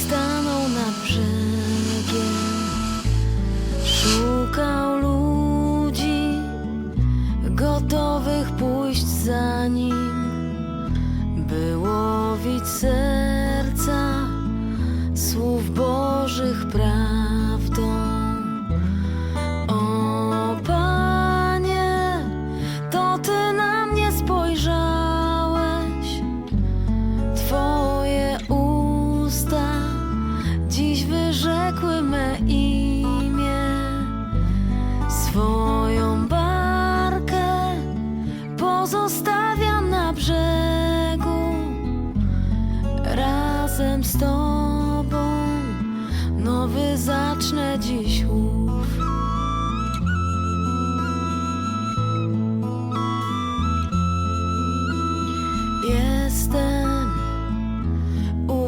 Stanął nad brzegiem, szukał ludzi gotowych pójść za nim, by łowić serca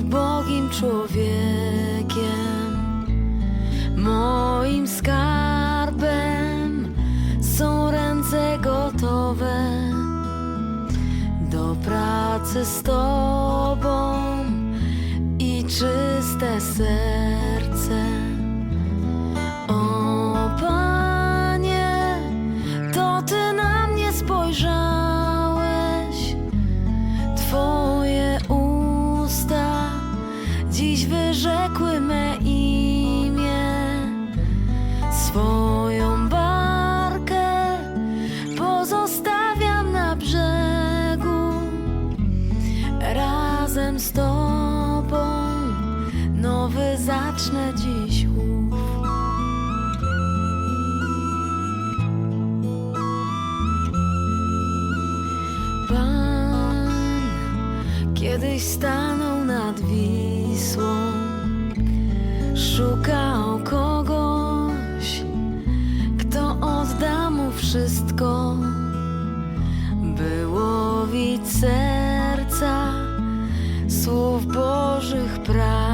ubogim człowiekiem, moim skarbem są ręce gotowe do pracy z Tobą i czyste serce. Kiedyś stanął nad Wisłą, szukał kogoś, kto odda mu wszystko, by łowić serca słów Bożych prawdą.